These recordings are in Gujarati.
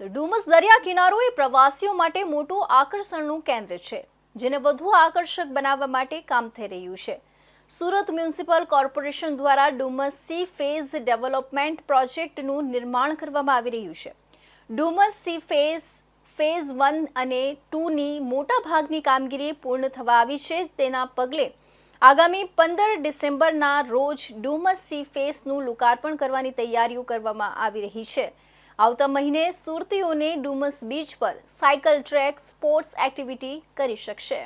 તો ડુમસ દરિયા કિનારો એ પ્રવાસીઓ માટે મોટું આકર્ષણનું કેન્દ્ર છે, જેને વધુ આકર્ષક બનાવવા માટે કામ થઈ રહ્યું છે. સુરત મ્યુનિસિપલ કોર્પોરેશન દ્વારા ડુમસ સી ફેઝ ડેવલપમેન્ટ પ્રોજેક્ટનું નિર્માણ કરવામાં આવી રહ્યું છે. Dumas sea phase phase one અને ટુની મોટા ભાગની કામગીરી પૂર્ણ થવા આવી છે. તેના પગલે આગામી પંદર ડિસેમ્બરના રોજ ડુમસ સી ફેસનું લોકાર્પણ કરવાની તૈયારીઓ કરવામાં આવી રહી છે. આવતા મહિને સુરતીઓને ડુમસ બીચ પર સાયકલ, ટ્રેક, સ્પોર્ટ્સ એક્ટિવિટી કરી શકશે.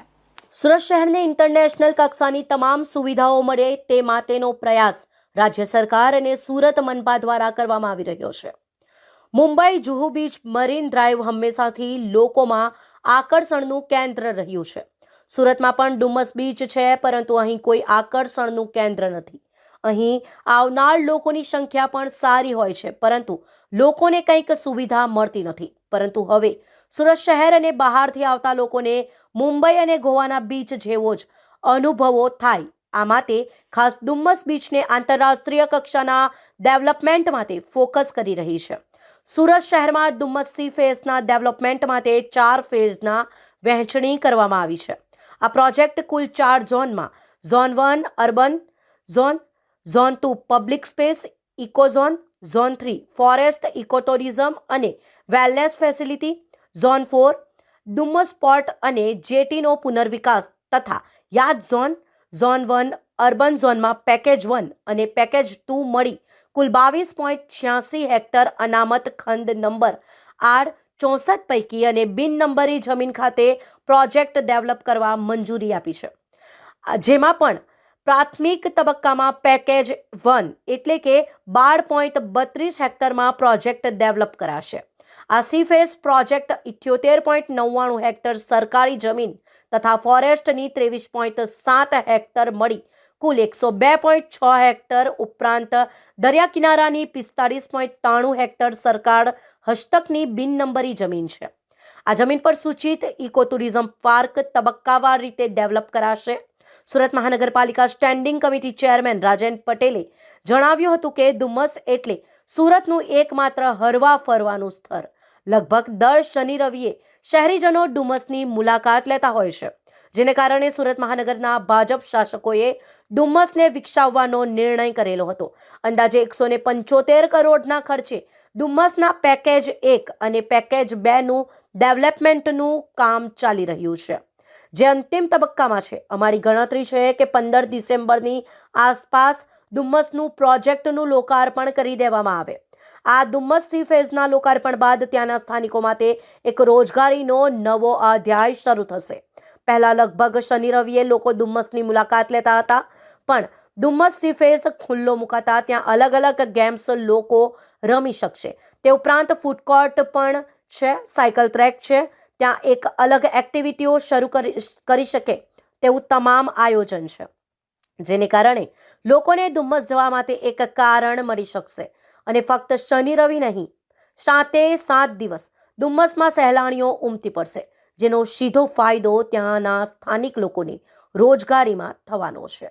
સુરત શહેરને ઇન્ટરનેશનલ કક્ષાની તમામ સુવિધાઓ મળે તે માટેનો પ્રયાસ રાજ્ય સરકાર અને સુરત મનપા દ્વારા કરવામાં આવી રહ્યો છે. Mumbai, Juhu beach, Marine Drive હંમેશાથી લોકોમાં આકર્ષણનું કેન્દ્ર રહ્યું છે. સુરતમાં પણ ડુમસ બીચ છે, પરંતુ અહીં કોઈ આકર્ષણનું કેન્દ્ર નથી. અહીં આવનાર લોકોની સંખ્યા પણ સારી હોય છે, પરંતુ લોકોને કંઈક સુવિધા મળતી નથી. પરંતુ હવે સુરત શહેર અને બહારથી આવતા લોકોને મુંબઈ અને ગોવાના બીચ જેવો જ અનુભવો થાય. આ માટે ખાસ ડુમ્મસ બીચને આંતરરાષ્ટ્રીય કક્ષાના ડેવલપમેન્ટ માટે ફોકસ કરી રહી છે. સુરત શહેરમાં ડુમ્મસ સી ફેઝના ડેવલપમેન્ટ માટે ચાર ફેઝના વહેંચણી કરવામાં આવી છે. આ પ્રોજેક્ટ કુલ ચાર ઝોનમાં, zone one, urban, zone zone two public space ecozone zone three forest eco tourism અને wellness facility, zone four Dumas port અને જેટીનો પુનર્વિકાસ તથા યાદ ઝોન ઝોન વન અર્બન ઝોનમાં પેકેજ વન અને પેકેજ ટુ મળી કુલ બાવીસ પોઈન્ટ છ્યાસી હેક્ટર અનામત ખંડ નંબર આર ચોસઠ પૈકી અને બિન નંબરી જમીન ખાતે પ્રોજેક્ટ ડેવલપ કરવા મંજૂરી આપી છે. જેમાં પણ પ્રાથમિક તબક્કામાં પેકેજ વન એટલે કે બાર પોઈન્ટ બત્રીસ હેક્ટરમાં પ્રોજેક્ટ ડેવલપ કરાશે. આ સીફેસ પ્રોજેક્ટ ઇથ્યોતેર પોઈન્ટ નવ્વાણું હેક્ટર સરકારી જમીન તથા ફોરેસ્ટની ત્રેવીસ પોઈન્ટ સાત હેક્ટર મળી, કુલ એકસો બે પોઈન્ટ છ હેક્ટર ઉપરાંત દરિયા કિનારાની પિસ્તાળીસ પોઈન્ટ ત્રાણું હેક્ટર સરકાર હસ્તકની બિન નંબરી જમીન છે. આ જમીન પર સૂચિત ઇકો ટુરિઝમ પાર્ક તબક્કાવાર રીતે ડેવલપ કરાશે. સુરત મહાનગરપાલિકા સ્ટેન્ડિંગ કમિટી ચેરમેન રાજેન પટેલે જણાવ્યું હતું કે ધુમ્મસ એટલે સુરતનું એકમાત્ર હરવા ફરવાનું સ્થળ. લગભગ દર શનિ રવિએ શહેરીજનો ડુમસની મુલાકાત લેતા હોય છે, જેને કારણે સુરત મહાનગરના ભાજપ શાસકોએ ડુમ્મસને વિકસાવવાનો નિર્ણય કરેલો હતો. અંદાજે એકસો ને પંચોતેર કરોડના ખર્ચે ડુમ્મસના પેકેજ એક અને પેકેજ બેનું ડેવલપમેન્ટનું કામ ચાલી રહ્યું છે. જે અંતિમ તબક્કામાં છે. અમારી ગણતરી છે કે પંદર ડિસેમ્બરની આસપાસ ડુમ્મસનું પ્રોજેક્ટનું લોકાર્પણ કરી દેવામાં આવે. આ ડુમ્મસ સી ફેઝના લોકાર્પણ બાદ ત્યાંના સ્થાનિકો માટે એક રોજગારીનો નવો અધ્યાય શરૂ થશે. પહેલાં લગભગ શનિ રવિએ લોકો ડુમ્મસની મુલાકાત લેતા હતા, પણ ડુમ્મસ સી ફેઝ ખુલ્લો મુકાતા ત્યાં અલગ અલગ ગેમ્સ લોકો રમી શકશે. તે ઉપરાંત ફૂડ કોર્ટ પણ છે, સાયકલ ટ્રેક છે, ત્યાં એક અલગ એક્ટિવિટીઓ શરૂ કરી કરી શકે તેવું તમામ આયોજન છે. જેને કારણે લોકોને ધુમ્મસ જવા માટે એક કારણ મળી શકશે અને ફક્ત શનિ રવિ નહીં, સાતે સાત દિવસ ધુમ્મસમાં સહેલાણીઓ ઉમટી પડશે, જેનો સીધો ફાયદો ત્યાંના સ્થાનિક લોકોની રોજગારીમાં થવાનો છે.